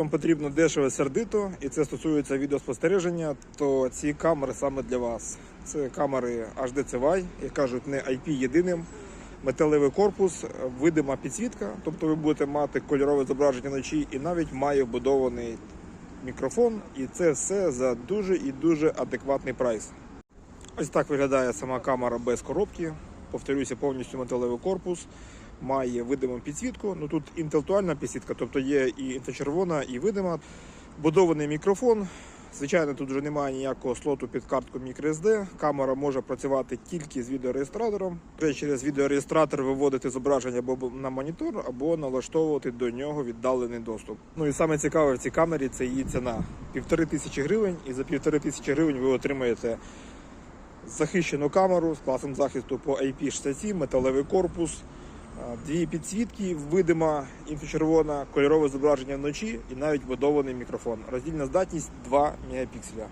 Вам потрібно дешеве сердито, і це стосується відеоспостереження, то ці камери саме для вас. Це камери HDCY, як кажуть, не IP єдиним. Металевий корпус, видима підсвітка, тобто ви будете мати кольорове зображення вночі і навіть має вбудований мікрофон. І це все за дуже і дуже адекватний прайс. Ось так виглядає сама камера без коробки. Повторюся, повністю металевий корпус. Має видиму підсвітку. Ну тут інтелектуальна підсвітка, тобто є і інфрачервона, і видима. Будований мікрофон. Звичайно, тут вже немає ніякого слоту під картку microSD. Камера може працювати тільки з відеореєстратором. Через відеореєстратор виводити зображення або на монітор, або налаштовувати до нього віддалений доступ. Ну і саме цікаве в цій камері це її ціна. Півтори тисячі гривень, і за півтори тисячі гривень ви отримаєте захищену камеру з класом захисту по IP67, металевий корпус, дві підсвітки, видима інфрачервона, кольорове зображення вночі і навіть будований мікрофон. Роздільна здатність 2 мегапікселя.